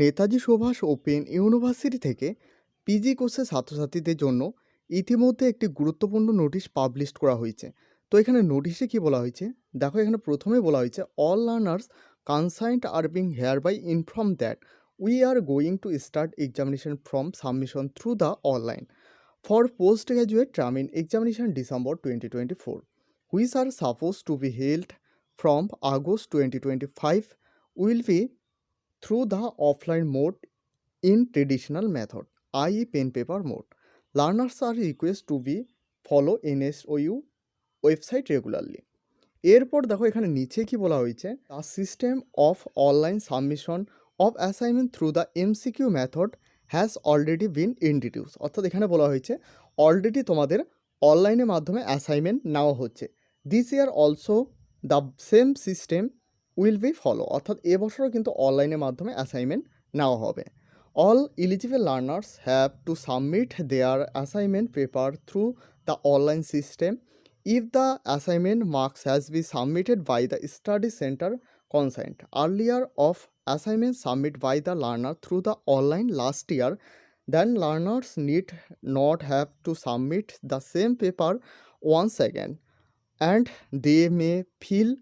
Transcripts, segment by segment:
Netaji Subhas open university থেকে PG কোর্সের ছাত্রছাত্রীদের জন্য ইতিমধ্যে একটি গুরুত্বপূর্ণ নোটিশ পাবলিশ করা হয়েছে। তো এখানে নোটিশে কি বলা হয়েছে? দেখো এখানে প্রথমে বলা হয়েছে all learners concerned are being hereby inform that we are going to start examination from submission through the online for post graduate term end examination December twenty twenty four which are suppose to be held from August twenty twenty five will be through the offline mode in traditional method, i.e. pen paper mode. Learners are requested to be follow nsou website regularly এরপর দেখো এখানে নিচে কি বলা হয়েছে? The system of online submission of assignment through the MCQ method has already been introduce অর্থাৎ এখানে বলা হয়েছে অলরেডি তোমাদের অনলাইনের মাধ্যমে অ্যাসাইনমেন্ট নেওয়া হচ্ছে। This year also the same system will be follow, অর্থাৎ এবছরও কিন্তু অনলাইনের মাধ্যমে অ্যাসাইনমেন্ট নেওয়া হবে। All eligible learners have to submit their assignment paper through the online system if the assignment marks has be submitted by the study centre concerned earlier of assignment submit by the learner through the online last year then learners need not have to submit the same paper once again, and they may fill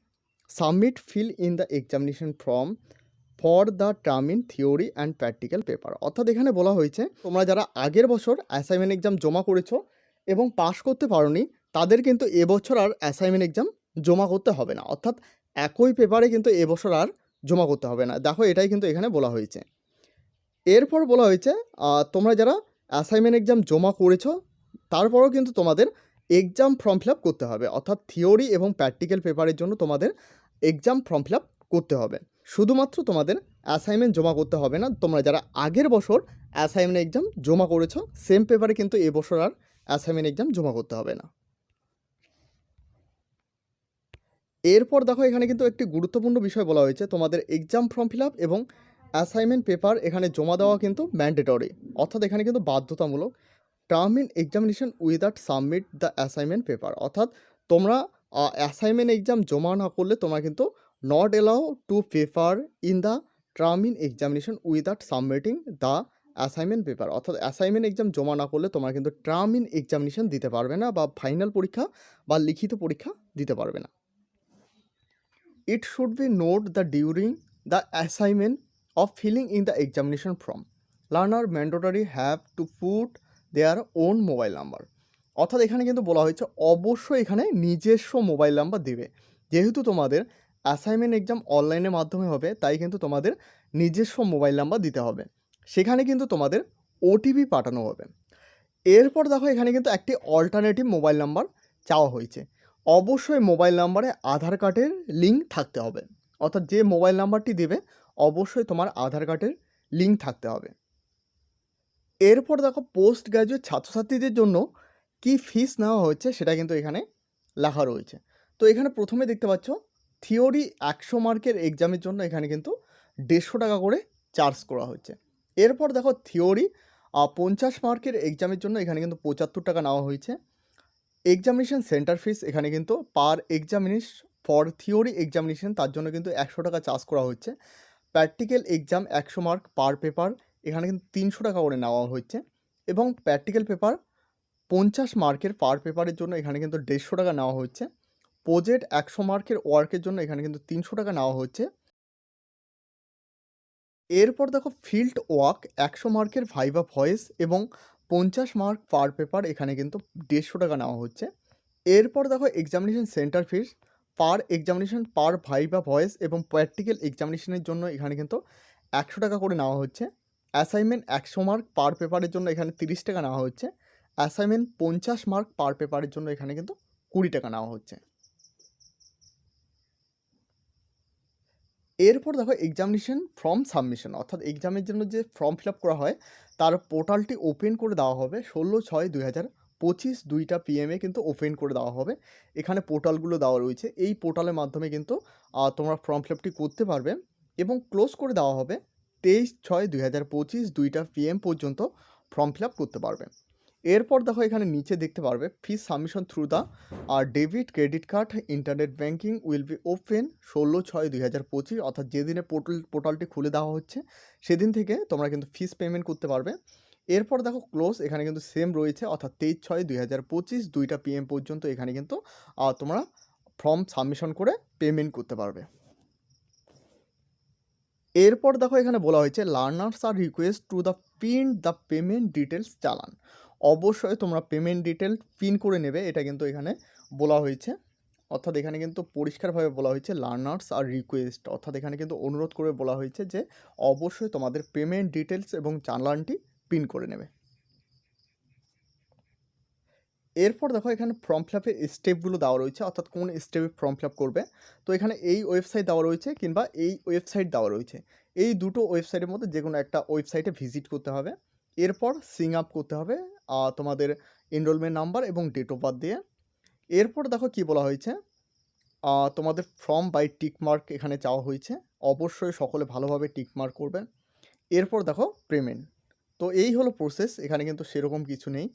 submit fill in the examination form for the term end theory and practical paper অর্থাৎ এখানে বলা হয়েছে, তোমরা যারা আগের বছর assignment exam জমা করেছ এবং পাশ করতে পারোনি, তাদের কিন্তু এবছর আর অ্যাসাইনমেন্ট এক্সাম জমা করতে হবে না। অর্থাৎ একই পেপারে কিন্তু এবছর আর জমা করতে হবে না। দেখো, এটাই কিন্তু এখানে বলা হয়েছে। এরপর বলা হয়েছে তোমরা যারা অ্যাসাইনমেন্ট এক্সাম জমা করেছ, তারপরেও কিন্তু তোমাদের এক্সাম ফর্ম ফিল করতে হবে। অর্থাৎ থিওরি এবং প্র্যাকটিক্যাল পেপারের জন্য তোমাদের এক্সাম ফর্ম ফিল করতে হবে। শুধুমাত্র তোমাদের অ্যাসাইনমেন্ট জমা করতে হবে না, তোমরা যারা আগের বছর অ্যাসাইনমেন্ট এক্সাম জমা করেছ সেম পেপারে কিন্তু এবছর আর অ্যাসাইনমেন্ট এক্সাম জমা করতে হবে না। এরপর দেখো এখানে কিন্তু একটি গুরুত্বপূর্ণ বিষয় বলা হয়েছে, তোমাদের এক্সাম ফর্ম ফিল এবং অ্যাসাইনমেন্ট পেপার এখানে জমা দেওয়া কিন্তু ম্যান্ডেটরি অর্থাৎ এখানে কিন্তু বাধ্যতামূলক। Term end examination without submit the assignment paper অর্থাৎ তোমরা অ্যাসাইনমেন্ট এক্সাম জমা না করলে তোমরা কিন্তু not allow to appear in the term end examination without submitting the assignment paper অর্থাৎ অ্যাসাইনমেন্ট এক্সাম জমা না করলে তোমরা কিন্তু টার্ম ইন এক্সামিনেশন দিতে পারবে না বা ফাইনাল পরীক্ষা বা লিখিত পরীক্ষা দিতে পারবে না। It should be noted during the assignment of filling in the examination form learner mandatory have to put their own mobile number অর্থাৎ এখানে কিন্তু বলা হয়েছে, অবশ্যই এখানে নিজস্ব মোবাইল নাম্বার দেবে। যেহেতু তোমাদের অ্যাসাইনমেন্ট এক্সাম অনলাইনের মাধ্যমে হবে, তাই কিন্তু তোমাদের নিজস্ব মোবাইল নাম্বার দিতে হবে। সেখানে কিন্তু তোমাদের ওটিপি পাঠানো হবে। এরপর দেখো, এখানে কিন্তু একটি অল্টারনেটিভ মোবাইল নাম্বার চাওয়া হয়েছে। অবশ্যই মোবাইল নাম্বারে আধার কার্ডের লিঙ্ক থাকতে হবে। অর্থাৎ যে মোবাইল নাম্বারটি দেবে, অবশ্যই তোমার আধার কার্ডের লিঙ্ক থাকতে হবে। এরপর দেখো পোস্ট গ্র্যাজুয়েট ছাত্রছাত্রীদের জন্য কি ফিস নেওয়া হয়েছে সেটা কিন্তু এখানে লেখা রয়েছে। তো এখানে প্রথমে দেখতে পাচ্ছ থিওরি একশো মার্কের এক্সামের জন্য এখানে কিন্তু দেড়শো টাকা করে চার্জ করা হচ্ছে। এরপর দেখো থিওরি পঞ্চাশ মার্কের এক্সামের জন্য এখানে কিন্তু পঁচাত্তর টাকা নেওয়া হয়েছে। এক্সামিনেশন সেন্টার ফিস এখানে কিন্তু per examination for theory examination তার জন্য কিন্তু একশো টাকা চার্জ করা হচ্ছে। প্র্যাকটিক্যাল এক্সাম একশো মার্ক পার পেপার এখানে কিন্তু তিনশো টাকা করে নেওয়া হচ্ছে এবং প্র্যাকটিক্যাল পেপার পঞ্চাশ মার্কের পার পেপারের জন্য এখানে কিন্তু দেড়শো টাকা নেওয়া হচ্ছে প্রজেক্ট একশো মার্কের ওয়ার্কের জন্য এখানে কিন্তু তিনশো টাকা নেওয়া হচ্ছে এরপর দেখো ফিল্ড ওয়ার্ক একশো মার্কের ভাইভা ভয়েস এবং পঞ্চাশ মার্ক পার পেপার এখানে কিন্তু দেড়শো টাকা নেওয়া হচ্ছে। এরপর দেখো examination centre fees per examination per viva voice এবং প্র্যাকটিক্যাল এক্সামিনেশনের জন্য এখানে কিন্তু একশো টাকা করে নেওয়া হচ্ছে। অ্যাসাইনমেন্ট একশো মার্ক পার পেপারের জন্য এখানে তিরিশ টাকা নেওয়া হচ্ছে। অ্যাসাইনমেন্ট পঞ্চাশ মার্ক পার পেপারের জন্য এখানে কিন্তু কুড়ি টাকা নেওয়া হচ্ছে। এরপর দেখো এক্সামিনেশন ফর্ম সাবমিশন অর্থাৎ এক্সামের জন্য যে ফর্ম ফিল করা হয়, তার পোর্টালটি ওপেন করে দেওয়া হবে। ষোলো ছয় দুই হাজার পঁচিশ দুইটা পিএমে কিন্তু ওপেন করে দেওয়া হবে। এখানে পোর্টালগুলো দেওয়া রয়েছে। এই পোর্টালের মাধ্যমে কিন্তু তোমরা ফর্ম ফিল করতে পারবে এবং ক্লোজ করে দেওয়া হবে। তেইশ ছয় দুই হাজার পঁচিশ দুইটা পিএম পর্যন্ত ফর্ম ফিল আপ করতে পারবে। এরপর দেখো এখানে নিচে দেখতে পারবে fees submission through the R debit credit card internet banking will be open ষোলো ছয় দুই হাজার পঁচিশ, অর্থাৎ যেদিনে পোর্টাল পোর্টালটি খুলে দেওয়া হচ্ছে, সেদিন থেকে তোমরা কিন্তু ফিস পেমেন্ট করতে পারবে। এরপর দেখো ক্লোজ এখানে কিন্তু সেম রয়েছে, অর্থাৎ তেইশ ছয় দুই হাজার পঁচিশ দুইটা পিএম পর্যন্ত এখানে কিন্তু তোমরা ফর্ম সাবমিশন করে পেমেন্ট করতে পারবে। এরপর দেখো এখানে বলা হয়েছে learners are request to the print the payment details challan. অবশ্যই তোমরা পেমেন্ট ডিটেল পিন করে নেবে, এটা কিন্তু এখানে বলা হয়েছে। অর্থাৎ এখানে কিন্তু পরিষ্কারভাবে বলা হয়েছে লার্নার্স আর রিকোয়েস্ট অর্থাৎ এখানে কিন্তু অনুরোধ করে বলা হয়েছে যে, অবশ্যই তোমাদের পেমেন্ট ডিটেলস এবং চালানটি পিন করে নেবে। এরপর দেখো এখানে ফর্ম ফিল আপের স্টেপগুলো দেওয়া রয়েছে, অর্থাৎ কোন স্টেপে ফর্ম ফিল আপ করবে। তো এখানে এই ওয়েবসাইট দেওয়া রয়েছে কিংবা এই ওয়েবসাইট দেওয়া রয়েছে। এই দুটো ওয়েবসাইটের মধ্যে যে কোনো একটা ওয়েবসাইটে ভিজিট করতে হবে। এরপর সিং আপ করতে হবে তোমাদের এনরোলমেন্ট নাম্বার এবং ডেট অফ বার্থ দিয়ে। এরপর দেখো কি বলা হয়েছে? তোমাদের ফর্ম বাই টিক মার্ক এখানে চাওয়া হয়েছে। অবশ্যই সকলে ভালোভাবে টিক মার্ক করবে। এরপর দেখো পেমেন্ট তো এই হলো প্রসেস এখানে কিন্তু সেরকম কিছু নেই।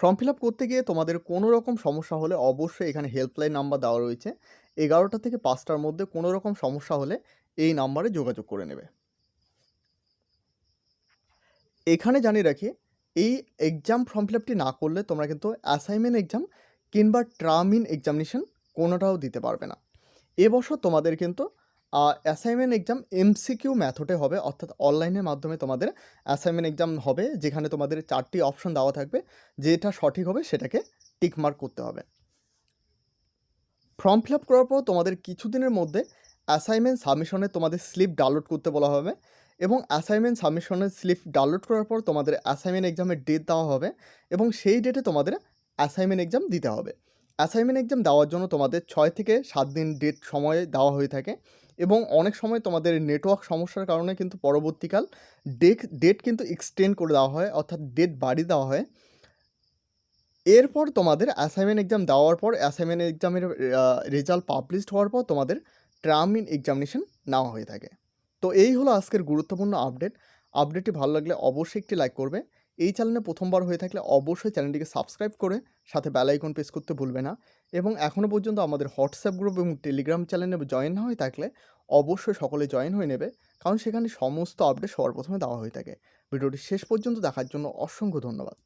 ফর্ম ফিল আপ করতে গিয়ে তোমাদের কোনো রকম সমস্যা হলে অবশ্যই এখানে হেল্পলাইন নাম্বার দেওয়া রয়েছে। এগারোটা থেকে পাঁচটার মধ্যে কোনো রকম সমস্যা হলে এই নাম্বারে যোগাযোগ করে নেবে। এখানে জানিয়ে রাখি, এই এক্সাম ফর্ম ফিল আপটি না করলে তোমরা কিন্তু অ্যাসাইনমেন্ট এক্সাম কিংবা ট্রামিন এক্সামিনেশন কোনোটাও দিতে পারবে না। এবছর তোমাদের কিন্তু অ্যাসাইনমেন্ট এক্সাম এমসিকিউ ম্যাথডে হবে, অর্থাৎ অনলাইনের মাধ্যমে তোমাদের অ্যাসাইনমেন্ট এক্সাম হবে, যেখানে তোমাদের চারটি অপশন দেওয়া থাকবে, যেটা সঠিক হবে সেটাকে টিকমার্ক করতে হবে। ফর্ম ফিল আপ করার পর তোমাদের কিছুদিনের মধ্যে অ্যাসাইনমেন্ট সাবমিশনে তোমাদের স্লিপ ডাউনলোড করতে বলা হবে এবং অ্যাসাইনমেন্ট সাবমিশনের স্লিপ ডাউনলোড করার পর তোমাদের অ্যাসাইনমেন্ট এক্সামের ডেট দেওয়া হবে এবং সেই ডেটে তোমাদের অ্যাসাইনমেন্ট এক্সাম দিতে হবে। অ্যাসাইনমেন্ট এক্সাম দেওয়ার জন্য তোমাদের ছয় থেকে সাত দিন ডেট সময় দেওয়া হয়ে থাকে। এবং অনেক সময় তোমাদের নেটওয়ার্ক সমস্যার কারণে কিন্তু পরবর্তীকাল ডেট ডেট কিন্তু এক্সটেন্ড করে দেওয়া হয়, অর্থাৎ ডেট বাড়িয়ে দেওয়া হয়। এরপর তোমাদের অ্যাসাইনমেন্ট এক্সাম দেওয়ার পর অ্যাসাইনমেন্ট এক্সামের রেজাল্ট পাবলিশড হওয়ার পর তোমাদের ট্রাম ইন এক্সামিনেশন নেওয়া হয়ে থাকে। তো এই হলো আজকের গুরুত্বপূর্ণ আপডেট আপডেটটি ভালো লাগলে অবশ্যই একটি লাইক করবে। এই চ্যানেলে প্রথমবার হয়ে থাকলে অবশ্যই চ্যানেলটিকে সাবস্ক্রাইব করে সাথে আইকন প্রেস করতে ভুলবে না এবং এখনও পর্যন্ত আমাদের হোয়াটসঅ্যাপ গ্রুপ এবং টেলিগ্রাম চ্যানেলে জয়েন না হয়ে থাকলে অবশ্যই সকলে জয়েন হয়ে নেবে। কারণ সেখানে সমস্ত আপডেট সবার প্রথমে দেওয়া হয়ে থাকে। ভিডিওটি শেষ পর্যন্ত দেখার জন্য অসংখ্য ধন্যবাদ।